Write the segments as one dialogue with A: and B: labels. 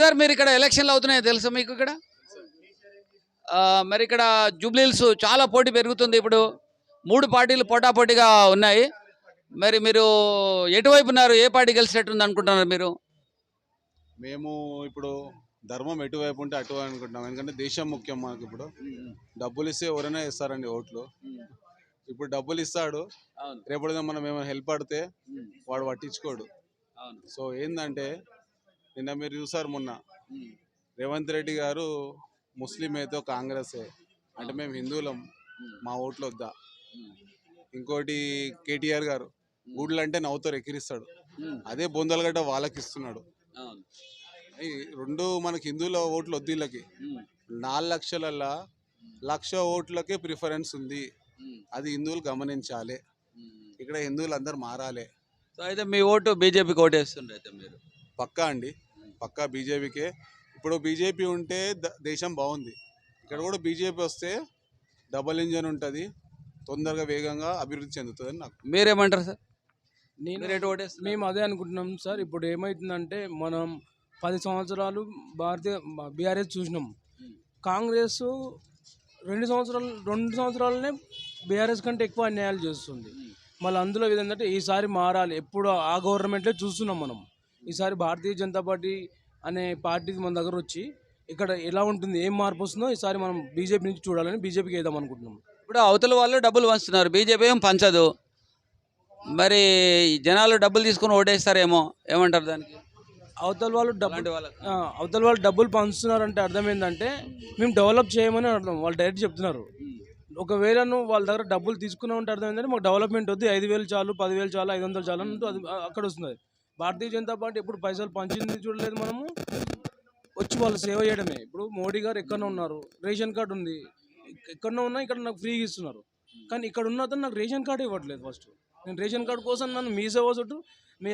A: Sir మీరు ఇక్కడ ఎలక్షన్లు అవుతున్నాయి తెలుసా మీకు ఇక్కడ? మరి ఇక్కడ జూబ్లీల్స్ చాలా పోటీ పెరుగుతుంది ఇప్పుడు. మూడు పార్టీలు పోటాపోటీగా ఉన్నాయి. మరి మీరు ఎటువైపు ఉన్నారు? ఏ పార్టీ గెలిచినట్టుంది అనుకుంటున్నారు మీరు?
B: మేము ఇప్పుడు ధర్మం ఎటువైపు ఉంటే అటు అనుకుంటున్నాం. ఎందుకంటే దేశం ముఖ్యం మాకు ఇప్పుడు. డబ్బులు ఇస్తే ఎవరైనా ఇస్తారండి ఓట్లు. ఇప్పుడు డబ్బులు ఇస్తాడు.
A: అవును.
B: రేపటి మనం ఏమైనా హెల్ప్ పడితే వాడు పట్టించుకోడు. సో ఏంటంటే నిన్న మీరు చూసారు మొన్న. రేవంత్ రెడ్డి గారు ముస్లిం అయితే కాంగ్రెసే. అంటే మేము హిందువులం. మా ఓట్లు వద్దా ఇంకోటి కేటీఆర్ గారు గుడ్లు అంటే నవ్వుతారు ఎక్కిరిస్తాడు. అదే బొందలగడ్డ వాళ్ళకి ఇస్తున్నాడు రెండు మనకి హిందువుల ఓట్లు వద్దు వీళ్ళకి నాలుగు లక్షలల్లా లక్ష ఓట్లకే ప్రిఫరెన్స్ ఉంది. అది హిందువులు గమనించాలి. ఇక్కడ హిందువులు అందరు మారాలి.
A: సో అయితే మీ ఓటు బీజేపీకి ఓటేస్తుండే అయితే మీరు?
B: పక్కా అండి. పక్కా బీజేపీకే. ఇప్పుడు బీజేపీ ఉంటే ద- దేశం బాగుంది. ఇక్కడ కూడా బీజేపీ వస్తే డబల్ ఇంజన్ ఉంటుంది. తొందరగా వేగంగా అభివృద్ధి చెందుతుందని నాకు
A: మీరేమంటారు సార్?
C: నేను
A: మీరు ఎటు ఓటేస్తారు?
C: మేము అదే అనుకుంటున్నాం సార్. ఇప్పుడు ఏమవుతుందంటే మనం పది సంవత్సరాలు భారతీయ బీఆర్ఎస్ చూసినాం. కాంగ్రెస్ రెండు సంవత్సరాలు రెండు సంవత్సరాలనే బీఆర్ఎస్ కంటే ఎక్కువ అన్యాయాలు చేస్తుంది. మళ్ళీ అందులో ఏంటంటే ఈసారి మారాలి. ఎప్పుడు ఆ గవర్నమెంట్లే చూస్తున్నాం మనం. ఈసారి భారతీయ జనతా పార్టీ అనే పార్టీ మన దగ్గర వచ్చి ఇక్కడ ఎలా ఉంటుంది ఏం మార్పు వస్తుందో ఈసారి మనం బీజేపీ నుంచి చూడాలని బీజేపీకి వేద్దాం అనుకుంటున్నాం.
A: ఇప్పుడు అవతల వాళ్ళు డబ్బులు పంచుతున్నారు బీజేపీ ఏం పంచదు. మరి జనాలు డబ్బులు తీసుకుని ఓటేస్తారేమో ఏమంటారు దానికి?
C: అవతల వాళ్ళు డబ్బు అవతల వాళ్ళు డబ్బులు పంచుతున్నారంటే అర్థం ఏంటంటే మేము డెవలప్ చేయమని అర్థం వాళ్ళు డైరెక్ట్ చెప్తున్నారు. ఒకవేళ నువ్వు వాళ్ళ దగ్గర డబ్బులు తీసుకున్నావు అంటే అర్థం ఏంటంటే మాకు డెవలప్మెంట్ వద్దు ఐదు వేలు చాలు పదివేలు చాలు ఐదు వందలు చాలు అంటూ అది అక్కడ వస్తుంది. భారతీయ జనతా పార్టీ ఎప్పుడు పైసలు పంచింది చూడలేదు మనము. వచ్చి వాళ్ళు సేవ చేయడమే. ఇప్పుడు మోడీ గారు ఎక్కడో ఉన్నారు. రేషన్ కార్డు ఉంది. ఎక్కడో ఉన్నా ఇక్కడ నాకు ఫ్రీగా ఇస్తున్నారు. కానీ ఇక్కడ ఉన్న అతను నాకు రేషన్ కార్డు ఇవ్వట్లేదు ఫస్ట్ నేను రేషన్ కార్డు కోసం నన్ను మీ సేవ చుట్టూ మీ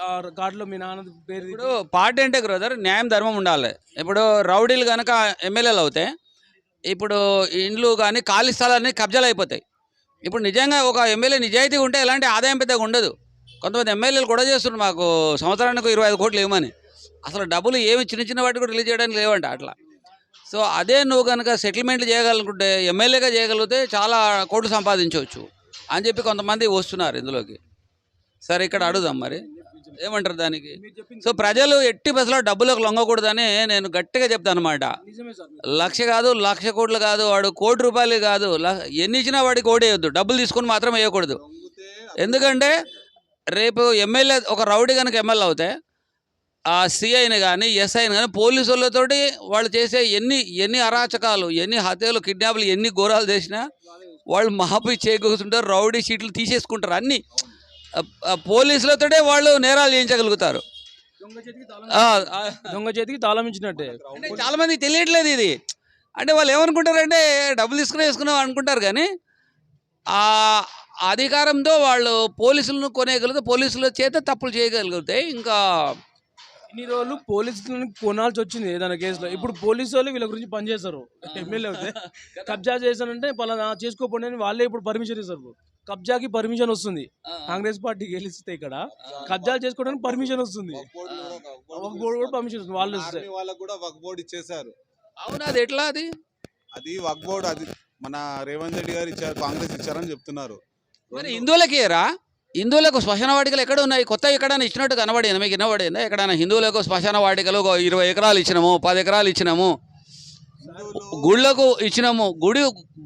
C: ఆ- కార్డులో మీ నాన్న పేరు
A: ఇప్పుడు పార్టీ అంటే బ్రదర్ న్యాయం ధర్మం ఉండాలి. ఇప్పుడు రౌడీలు కనుక ఎమ్మెల్యేలు అవుతే ఇప్పుడు ఇండ్లు కానీ ఖాళీ స్థలాన్ని కబ్జాలు అయిపోతాయి. ఇప్పుడు నిజంగా ఒక ఎమ్మెల్యే నిజాయితీ ఉంటే ఎలాంటి ఆదాయం పెద్దగా ఉండదు. కొంతమంది ఎమ్మెల్యేలు కూడా చేస్తున్నారు మాకు సంవత్సరానికి ఇరవై ఐదు కోట్లు ఇవ్వమని. అసలు డబ్బులు ఏమి చిన్న చిన్న వాటి కూడా రిలీజ్ చేయడానికి లేవంట అట్లా. సో అదే నువ్వు కనుక సెటిల్మెంట్లు చేయగలనుకుంటే ఎమ్మెల్యేగా చేయగలిగితే చాలా కోట్లు సంపాదించవచ్చు అని చెప్పి కొంతమంది వస్తున్నారు ఇందులోకి. సరే ఇక్కడ అడుగుదాం మరి. ఏమంటారు దానికి? సో ప్రజలు ఎట్టి బస్సులో డబ్బులకు లొంగకూడదని నేను గట్టిగా చెప్తాను అనమాట లక్ష కాదు లక్ష కోట్లు కాదు వాడు కోటి రూపాయలు కాదు ఎన్ని ఇచ్చినా వాడికి ఓడేయొద్దు డబ్బులు తీసుకొని మాత్రం వేయకూడదు. ఎందుకంటే రేపు ఎమ్మెల్యే ఒక రౌడీ కనుక ఎమ్మెల్యే అవుతే ఆ సిఐని కానీ ఎస్ఐని కానీ పోలీసు వాళ్ళతోటి వాళ్ళు చేసే ఎన్ని ఎన్ని అరాచకాలు ఎన్ని హత్యలు కిడ్నాప్లు ఎన్ని ఘోరాలు చేసినా వాళ్ళు మహాపి చేకూరుతుంటారు రౌడీ షీట్లు తీసేసుకుంటారు. అన్ని పోలీసులతోటే వాళ్ళు నేరాలు చేయించగలుగుతారు.
C: దొంగ చేతికి తాళం
A: ఆ, ఆ,
C: దొంగ చేతికి తాళం ఇచ్చినట్టే.
A: అంటే చాలా మందికి తెలియట్లేదు ఇది. అంటే వాళ్ళు ఏమనుకుంటారంటే డబ్బులు తీసుకుని వేసుకున్నాం అనుకుంటారు కానీ ఆ అధికారంతో వాళ్ళు పోలీసులను కొనేయగలిగితే పోలీసుల చేత తప్పులు చేయగలుగుతాయి ఇంకా
C: ఇన్ని రోజులు పోలీసులను కొనాల్సి వచ్చింది ఏదైనా కేసులో. ఇప్పుడు పోలీసు వాళ్ళు వీళ్ళ గురించి పనిచేస్తారు ఎమ్మెల్యే అవుతే. కబ్జా చేశానంటే పలానా చేసుకోపోండి అని వాళ్ళే ఇప్పుడు పర్మిషన్ ఇస్తారు కబ్జాకి పర్మిషన్ వస్తుంది. కాంగ్రెస్ పార్టీ గెలిస్తే ఇక్కడ కబ్జాలు చేసుకోవడానికి పర్మిషన్ వస్తుంది. ఒక బోర్డు కూడా పర్మిషన్ వస్తుంది. వాళ్ళు
B: వాళ్ళకు కూడా బోర్డు ఇచ్చేశారు.
A: అవునా అది ఎట్లా అది?
B: అది వక్ బోర్డు అది మన రేవంత్ రెడ్డి గారు ఇచ్చారు కాంగ్రెస్ ఇచ్చారని చెప్తున్నారు.
A: మరి హిందువులకి ఏరా? హిందువులకు శ్మశాన వాటికలు ఎక్కడ ఉన్నాయి? కొత్త ఎక్కడైనా ఇచ్చినట్టు కనబడింది? మీకు వినబడిందా? ఎక్కడైనా హిందువులకు శ్మశాన వాటికలు ఇరవై ఎకరాలు ఇచ్చినాము పది ఎకరాలు ఇచ్చినాము. గుళ్ళకు ఇచ్చినాము. గుడి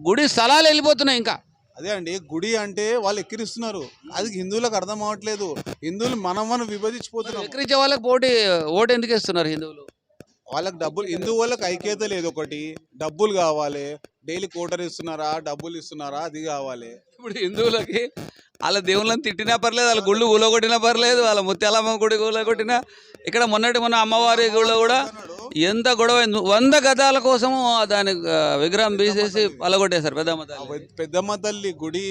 A: గుడి స్థలాలు వెళ్ళిపోతున్నాయి ఇంకా.
B: అదే అండి గుడి అంటే వాళ్ళు ఎక్కిరిస్తున్నారు. అది హిందువులకు అర్థం అవ్వట్లేదు. హిందువులు మనం మనం విభజించిపోతున్నాం
A: ఎక్కిరించే వాళ్ళకి పోటీ ఓటు ఎందుకు ఇస్తున్నారు హిందువులు?
B: వాళ్ళకి డబ్బులు హిందూ వాళ్ళకి ఐక్యత లేదు ఒకటి. డబ్బులు కావాలి. డైలీ కోటర్ ఇస్తున్నారా? డబ్బులు ఇస్తున్నారా? అది కావాలి.
A: ఇప్పుడు హిందువులకి వాళ్ళ దేవుళ్ళని తిట్టినా పర్లేదు వాళ్ళ గుళ్ళు కూలగొట్టినా పర్లేదు వాళ్ళ ముత్యాలమ్మ గుడి కూలగొట్టినా ఇక్కడ మొన్నటి మొన్న అమ్మవారి గుళ్ళో కూడా ఎంత గొడవ. వంద గదాల కోసము దాని విగ్రహం తీసేసి పలగొట్టేశారు పెద్దమ్మ తల్లి.
B: పెద్ద- పెద్దమ్మ తల్లి గుడి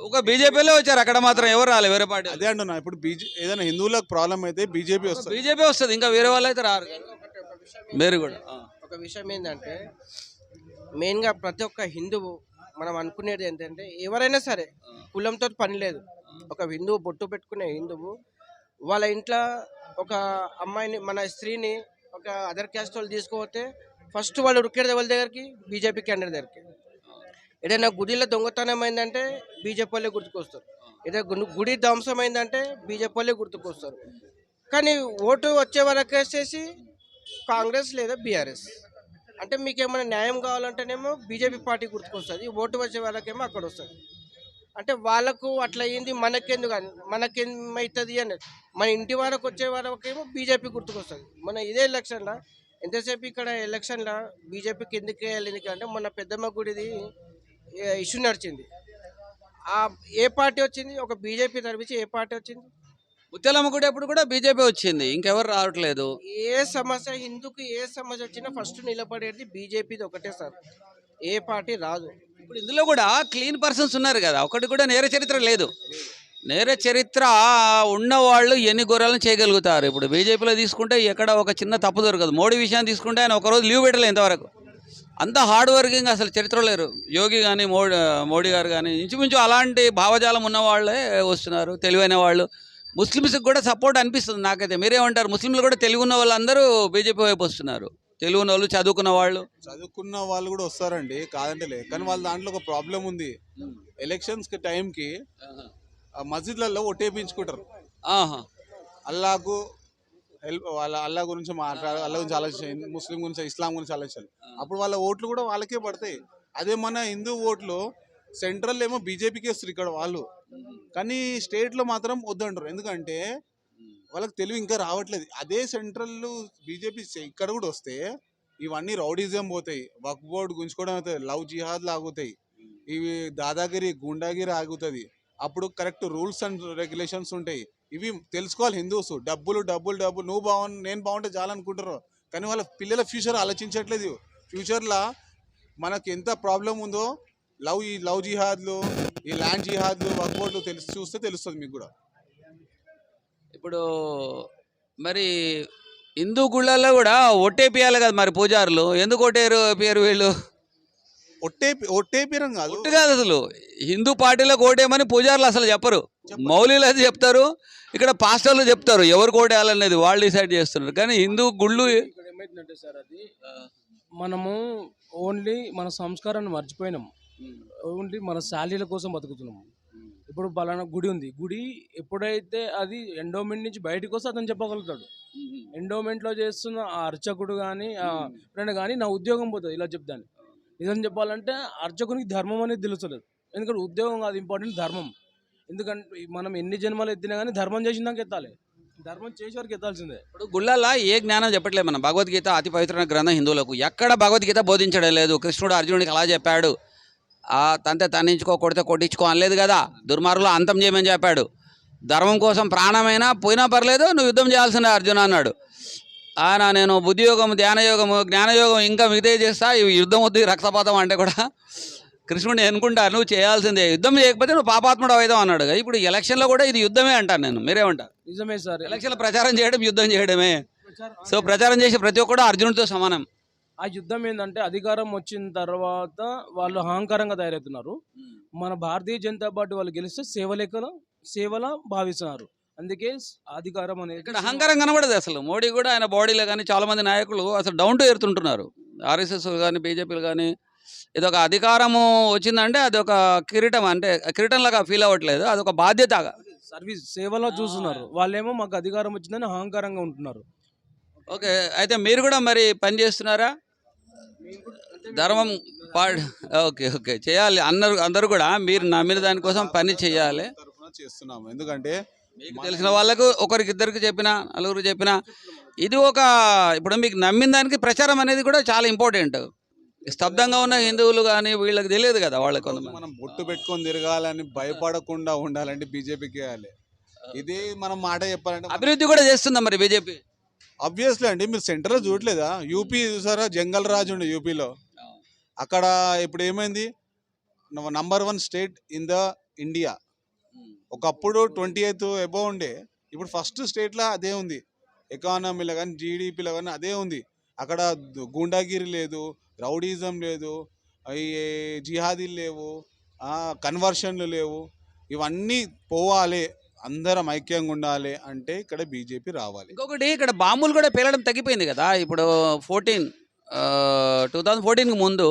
A: ఒక బీజేపీలో వచ్చారు అక్కడ మాత్రం ఎవరు రాలేదు వేరే పార్టీ
B: అదే అంటున్నా ఇప్పుడు బీజే ఏదైనా హిందువులకు ప్రాబ్లం అయితే బీజేపీ వస్తుంది.
A: బీజేపీ వస్తుంది ఇంకా వేరే వాళ్ళు అయితే రారు. మీరు కూడా.
D: ఒక విషయం ఏంటంటే మెయిన్గా ప్రతి ఒక్క హిందువు మనం అనుకునేది ఏంటంటే ఎవరైనా సరే కులంతో పని లేదు. ఒక హిందువు బొట్టు పెట్టుకునే హిందువు వాళ్ళ ఇంట్లో ఒక అమ్మాయిని మన స్త్రీని ఒక అదర్ క్యాస్ట్ వాళ్ళు తీసుకుపోతే ఫస్ట్ వాళ్ళు ఉరికేది ఎవరి దగ్గరికి? బీజేపీ క్యాండిడేట్ దగ్గరికి. ఏదైనా గుడిలో దొంగతనం అయిందంటే బీజేపీ వాళ్ళే గుర్తుకొస్తారు. ఏదైనా గుడి ధ్వంసం అయిందంటే బీజేపీ వాళ్ళే గుర్తుకొస్తారు. కానీ ఓటు వచ్చే వరకు వచ్చేసి కాంగ్రెస్ లేదా బీఆర్ఎస్? అంటే మీకు ఏమైనా న్యాయం కావాలంటేనేమో బీజేపీ పార్టీ గుర్తుకొస్తుంది ఓటు వచ్చే వాళ్ళకేమో అక్కడ వస్తుంది. అంటే వాళ్ళకు అట్లా అయింది మనకెందుకు అని మనకేమవుతుంది అని మన ఇంటి వరకు వచ్చే వరకేమో బీజేపీ గుర్తుకొస్తుంది. మన ఇదే ఎలక్షన్లో ఎంతసేపు ఇక్కడ ఎలక్షన్లో బీజేపీకి ఎందుకు వేయాలి ఎందుకంటే మొన్న పెద్దమ్మ గుడిది ఇష్యూ నడిచింది. ఆ ఏ పార్టీ వచ్చింది? ఒక బీజేపీ తరపించి ఏ పార్టీ వచ్చింది?
A: ముత్యాలమ్మ గుడి అప్పుడు కూడా బీజేపీ వచ్చింది. ఇంకెవరు రావట్లేదు.
D: ఏ సమస్య హిందూకి ఏ సమస్య వచ్చినా ఫస్ట్ నిలబడేది బీజేపీది ఒకటే సార్. ఏ పార్టీ రాదు.
A: ఇప్పుడు ఇందులో కూడా క్లీన్ పర్సన్స్ ఉన్నారు కదా ఒకటి కూడా నేర చరిత్ర లేదు. నేర చరిత్ర ఉన్నవాళ్ళు ఎన్ని గొర్రెలను చేయగలుగుతారు? ఇప్పుడు బీజేపీలో తీసుకుంటే ఎక్కడ ఒక చిన్న తప్పు దొరకదు. మోడీ విషయాన్ని తీసుకుంటే ఆయన ఒకరోజు లీవ్ పెట్టలేదు ఇంతవరకు. అంత హార్డ్ వర్కింగ్ అసలు చరిత్ర లేరు. యోగి కానీ మోడీ మోడీ గారు కానీ ఇంచుమించు అలాంటి భావజాలం ఉన్న వాళ్ళే వస్తున్నారు తెలివైన వాళ్ళు. ముస్లిమ్స్కి కూడా సపోర్ట్ అనిపిస్తుంది నాకైతే. మీరేమంటారు? ముస్లింలు కూడా తెలివి ఉన్న వాళ్ళందరూ బీజేపీ వైపు వస్తున్నారు. ఉన్న వాళ్ళు చదువుకున్న వాళ్ళు.
B: చదువుకున్న వాళ్ళు కూడా వస్తారండి కాదంటే లేదు. కానీ వాళ్ళ దాంట్లో ఒక ప్రాబ్లం ఉంది. ఎలక్షన్స్కి టైంకి ఆ మస్జిద్లలో ఒట్టేపించుకుంటారు.
A: ఆహా.
B: అల్లాకు హెల్ప్ వాళ్ళ అల్లా గురించి మాట్లాడాలి అల్లా గురించి ఆలోచించాలి ముస్లిం గురించి ఇస్లాం గురించి ఆలోచించాలి అప్పుడు వాళ్ళ ఓట్లు కూడా వాళ్ళకే పడతాయి. అదే మన హిందూ ఓట్లు సెంట్రల్ ఏమో బీజేపీకి వస్తారు ఇక్కడ వాళ్ళు. కానీ స్టేట్లో మాత్రం వద్దంటారు. ఎందుకంటే వాళ్ళకి తెలివి ఇంకా రావట్లేదు. అదే సెంట్రల్ బీజేపీ ఇక్కడ కూడా వస్తే ఇవన్నీ రౌడీజం పోతాయి. వక్ బోర్డు గుంజుకోవడం అవుతుంది. లవ్ జిహాద్ లాగుతాయి. ఇవి దాదాగిరి గుండాగిరి ఆగుతుంది. అప్పుడు కరెక్ట్ రూల్స్ అండ్ రెగ్యులేషన్స్ ఉంటాయి. ఇవి తెలుసుకోవాలి హిందూస్. డబ్బులు డబ్బులు డబ్బులు. నువ్వు బాగున్నా నేను బాగుంటే చాలనుకుంటారు. కానీ వాళ్ళ పిల్లల ఫ్యూచర్ ఆలోచించట్లేదు. ఫ్యూచర్లో మనకి ఎంత ప్రాబ్లం ఉందో లవ్ ఈ లవ్ జిహాద్లు ఈ ల్యాండ్ జిహాద్లు బోర్డులు తెలిసి చూస్తే తెలుస్తుంది మీకు కూడా.
A: ఇప్పుడు మరి హిందూ గుళ్ళల్లో కూడా ఒట్టేపియాలి కదా మరి పూజారులు. ఎందుకు ఒట్టేరు పేరు వీళ్ళు?
B: ఒట్టే ఒట్టేపిరం కాదు.
A: ఒట్టు కాదు అసలు. హిందూ పార్టీలకు ఓటేయమని పూజారులు అసలు చెప్పరు. మౌలీలు అది చెప్తారు. ఇక్కడ పాస్టర్లు చెప్తారు. ఎవరు ఓటేయాలనేది వాళ్ళు డిసైడ్ చేస్తున్నారు. కానీ హిందూ గుళ్ళు
C: ఇక్కడ ఏమైందంటే సార్ అది మనము ఓన్లీ మన సంస్కారాన్ని మర్చిపోయినాం. ఓన్లీ మన శాలీల కోసం బతుకుతున్నాం ఇప్పుడు బలానా గుడి ఉంది. గుడి ఎప్పుడైతే అది ఎండోమెంట్ నుంచి బయటకు వస్తే అతను చెప్పగలుగుతాడు. ఎండోమెంట్లో చేస్తున్న ఆ అర్చకుడు కానీ ఫ్రెండ్ కానీ నా ఉద్యోగం పోతుంది. ఇలా చెప్తాను. నిజం చెప్పాలంటే అర్చకునికి ధర్మం అనేది తెలుస్తలేదు. ఎందుకంటే ఉద్యోగం కాదు ఇంపార్టెంట్ ధర్మం. ఎందుకంటే మనం ఎన్ని జన్మలు ఎత్తినా కానీ ధర్మం చేసినాక ఎత్తాలి. ధర్మం చేసే వరకు ఎత్తాల్సిందే.
A: ఇప్పుడు గుళ్ళల్లో ఏ జ్ఞానం చెప్పట్లేదు మనం. భగవద్గీత అతి పవిత్రమైన గ్రంథం హిందువులకు. ఎక్కడ భగవద్గీత బోధించడం లేదు. కృష్ణుడు అర్జునుడికి అలా చెప్పాడు. తంతే తన్నించుకో కొడితే కొట్టించుకో అనలేదు కదా. దుర్మార్గులు అంతం చేయమని చెప్పాడు. ధర్మం కోసం ప్రాణమైనా పోయినా పర్లేదు నువ్వు యుద్ధం చేయాల్సిందే అర్జున అన్నాడు. ఆయన నేను బుద్ధియోగం ధ్యానయోగము జ్ఞానయోగం ఇంకా మిగతా చేస్తా ఈ యుద్ధం వద్దు రక్తపాతం అంటే కూడా కృష్ణుడిని అనుకుంటా నువ్వు చేయాల్సిందే. యుద్ధం చేయకపోతే నువ్వు పాపాత్ముడు అవుతావు అన్నాడు. ఇప్పుడు ఎలక్షన్లో కూడా ఇది యుద్ధమే అంటాను నేను. మీరేమంటారు?
C: నిజమే సార్.
A: ఎలక్షన్లో ప్రచారం చేయడం యుద్ధం చేయడమే. సో ప్రచారం చేసే ప్రతి ఒక్కడు అర్జునుడితో సమానం.
C: ఆ యుద్ధం ఏంటంటే అధికారం వచ్చిన తర్వాత వాళ్ళు అహంకారంగా తయారవుతున్నారు. మన భారతీయ జనతా పార్టీ వాళ్ళు గెలిస్తే సేవలేఖలో సేవలా భావిస్తున్నారు. అందుకే అధికారం అనేది
A: ఇక్కడ అహంకారం కనబడదు అసలు. మోడీ కూడా ఆయన బాడీలో కానీ చాలా మంది నాయకులు అసలు డౌన్ టు ఎర్త్ ఉంటున్నారు. ఆర్ఎస్ఎస్ కానీ బీజేపీలు కానీ. ఇది ఒక అధికారము వచ్చిందంటే అది ఒక కిరీటం అంటే కిరీటం లాగా ఫీల్ అవ్వట్లేదు. అది ఒక బాధ్యత.
C: సర్వీస్ సేవలో చూస్తున్నారు. వాళ్ళేమో మాకు అధికారం వచ్చిందని అహంకారంగా ఉంటున్నారు.
A: ఓకే. అయితే మీరు కూడా మరి పని చేస్తున్నారా? ధర్మం పాడ్. Okay okay. చేయాలి. అందరు అందరూ కూడా మీరు నమ్మిన దానికోసం పని చేయాలి.
B: చేస్తున్నాము ఎందుకంటే
A: మీకు తెలిసిన వాళ్ళకు ఒకరికి ఇద్దరికి చెప్పిన నలుగురు చెప్పిన ఇది ఒక ఇప్పుడు మీకు నమ్మిన దానికి ప్రచారం అనేది కూడా చాలా ఇంపార్టెంట్. స్తబ్దంగా ఉన్న హిందువులు కానీ వీళ్ళకి తెలియదు కదా వాళ్ళకి కొంతమంది.
B: మనం బొట్టు పెట్టుకొని తిరగాలని భయపడకుండా ఉండాలంటే బీజేపీకి వేయాలి. ఇది మనం మాట చెప్పాలంటే
A: అభివృద్ధి కూడా చేస్తుందా మరి బీజేపీ?
B: ఆబ్వియస్లీ అండి మీరు సెంటర్లో చూడలేదా యూపీ చూసారా? జంగల్ రాజు ఉండే యూపీలో. అక్కడ ఇప్పుడు ఏమైంది? Number one state in the India ఒకప్పుడు ట్వంటీ ఎయిత్ ఎబో ఉండే. ఇప్పుడు ఫస్ట్ స్టేట్లో అదే ఉంది. ఎకానమీలో కానీ జీడిపిలో కానీ అదే ఉంది. అక్కడ గూండాగిరి లేదు రౌడీజం లేదు జిహాదీలు లేవు కన్వర్షన్లు లేవు. ఇవన్నీ పోవాలి. అందరం ఐక్యంగా ఉండాలి అంటే ఇక్కడ బీజేపీ రావాలి.
A: ఇంకొకటి ఇక్కడ బాంబులు కూడా పేలడం తగ్గిపోయింది కదా. ఇప్పుడు ఫోర్టీన్ టూ థౌజండ్ ఫోర్టీన్కి ముందు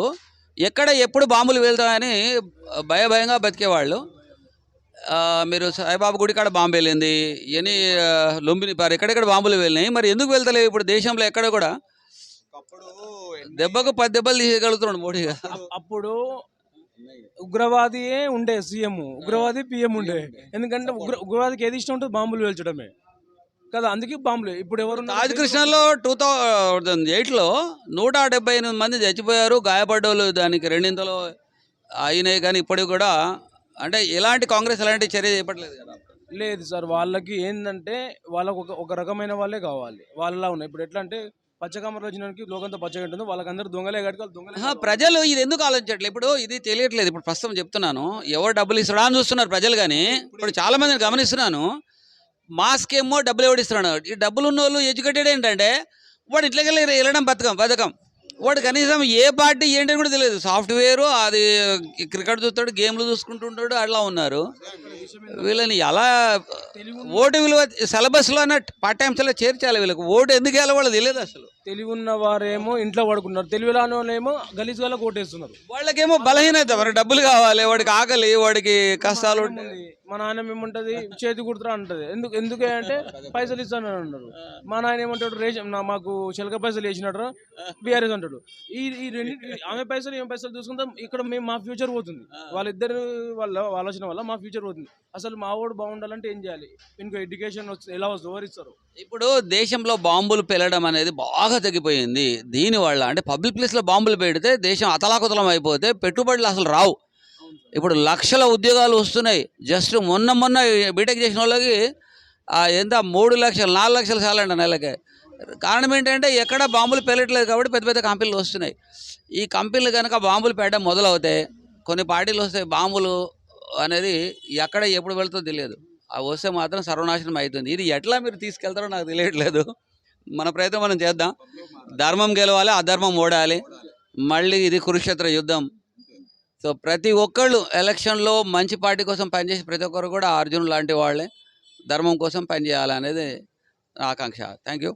A: ఎక్కడ ఎప్పుడు బాంబులు వెళ్తాయని భయ భయంగా బతికేవాళ్ళు. ఆ, మీరు సాయిబాబా గుడి కాడ బాంబు వెళ్ళింది ఎన్ని లుంబిని పారు ఎక్కడెక్కడ బాంబులు వెళ్ళినాయి మరి ఎందుకు వెళ్తలేవు ఇప్పుడు దేశంలో ఎక్కడ కూడా? దెబ్బకు పది దెబ్బలు తీయగలుగుతున్నాడు మోడీ
C: అప్పుడు ఉగ్రవాదియే ఉండే సీఎం. ఉగ్రవాది పిఎం ఉండే. ఎందుకంటే ఉగ్ర ఉగ్రవాదికి ఏది ఇష్టం ఉంటుంది బాంబులు పేల్చడమే. కదా అందుకే బాంబులు. ఇప్పుడు ఎవరు
A: తాజ్ కృష్ణలో టూ థౌజండ్ ఎయిట్లో నూట డెబ్బై ఎనిమిది మంది చచ్చిపోయారు గాయపడ్డోళ్ళు దానికి రెండింతలో అయినాయి కానీ ఇప్పటికి కూడా అంటే ఎలాంటి కాంగ్రెస్ ఎలాంటి చర్య చేపట్టలేదు కదా.
C: లేదు సార్ వాళ్ళకి ఏంటంటే వాళ్ళకు ఒక ఒక రకమైన వాళ్ళే కావాలి. వాళ్ళలా ఉన్నాయి. ఇప్పుడు ఎట్లా అంటే పచ్చకమర వచ్చినానికి లోకంతో పచ్చగా ఉంటుంది. వాళ్ళకి అందరూ దొంగలే వాళ్ళు దొంగలే.
A: ప్రజలు ఇది ఎందుకు ఆలోచించట్లేదు ఇప్పుడు ఇది తెలియట్లేదు. ఇప్పుడు ప్రస్తుతం చెప్తున్నాను. ఎవరు డబ్బులు ఇస్తాడా అని చూస్తున్నారు ప్రజలు కానీ ఇప్పుడు చాలా మందిని గమనిస్తున్నాను. మాస్క్ ఏమో డబ్బులు ఎవడు ఇస్తున్నాడు? ఈ డబ్బులు ఉన్న వాళ్ళు ఎడ్యుకేటెడ్ ఏంటంటే వాడు ఇంట్లోకి వెళ్ళి వెళ్ళడం బతకం బతకం. వాడు కనీసం ఏ పార్టీ ఏంటని కూడా తెలియదు. సాఫ్ట్వేర్ అది క్రికెట్ చూస్తాడు గేమ్లు చూసుకుంటుంటాడు అట్లా ఉన్నారు. వీళ్ళని ఎలా ఓటు విలువ సిలబస్లో అన్న పాఠ్యాంశాల్లో చేర్చాలి వీళ్ళకి. ఓటు ఎందుకు వేయాలో వాళ్ళు తెలియదు అసలు.
C: తెలివి ఉన్న వారేమో ఇంట్లో పడుకున్నారు తెలివి రాని వాళ్ళేమో గలీజ్ గల కోటేస్తున్నారు
A: వాళ్ళకేమో బలహీనత. మరి డబ్బులు కావాలి వాడికి ఆకలి వాడికి కష్టాలు.
C: మా నాన్న ఏమంటది? చేతి కుడుతురా అంటది. ఎందుకు ఎందుకే అంటే పైసలు ఇస్తాను అని అంటారు మా నాయన ఏమంటాడు? రేషన్ మాకు చిలక పైసలు వేసినట్టు బీఆర్ఎస్ అంటాడు. ఈ ఈ రెండు ఆమె పైసలు ఏం పైసలు చూసుకుంటాం ఇక్కడ మేము మా ఫ్యూచర్ పోతుంది. వాళ్ళిద్దరు వాళ్ళ ఆలోచన వల్ల మా ఫ్యూచర్ పోతుంది. అసలు మా వాడు బాగుండాలంటే ఏం చేయాలి? ఇంకో ఎడ్యుకేషన్ ఎలా వివరిస్తారు
A: ఇప్పుడు దేశంలో బాంబులు పెళ్ళడం అనేది బాగా తగ్గిపోయింది. దీనివల్ల అంటే పబ్లిక్ ప్లేస్లో బాంబులు పెడితే దేశం అతలాకుతలం అయిపోతే పెట్టుబడులు అసలు రావు. ఇప్పుడు లక్షల ఉద్యోగాలు వస్తున్నాయి. జస్ట్ మొన్న మొన్న బీటెక్ చేసిన వాళ్ళకి ఎంత మూడు లక్షలు నాలుగు లక్షలు చాలండి నెలకి. కారణం ఏంటంటే ఎక్కడ బాంబులు పెరగట్లేదు కాబట్టి పెద్ద పెద్ద కంపెనీలు వస్తున్నాయి. ఈ కంపెనీలు కనుక బాంబులు పెట్టడం మొదలవుతాయి కొన్ని పార్టీలు వస్తాయి బాంబులు అనేది ఎక్కడ ఎప్పుడు వెళ్తుందో తెలియదు. అవి వస్తే మాత్రం సర్వనాశనం అవుతుంది ఇది ఎట్లా మీరు తీసుకెళ్తారో నాకు తెలియట్లేదు. మన ప్రయత్నం మనం చేద్దాం. ధర్మం గెలవాలి అధర్మం ఓడాలి. మళ్ళీ ఇది కురుక్షేత్ర యుద్ధం. సో ప్రతి ఒక్కళ్ళు ఎలక్షన్లో మంచి పార్టీ కోసం పనిచేసి ప్రతి ఒక్కరు కూడా అర్జున్ లాంటి వాళ్ళే ధర్మం కోసం పనిచేయాలనేది నా ఆకాంక్ష. Thank you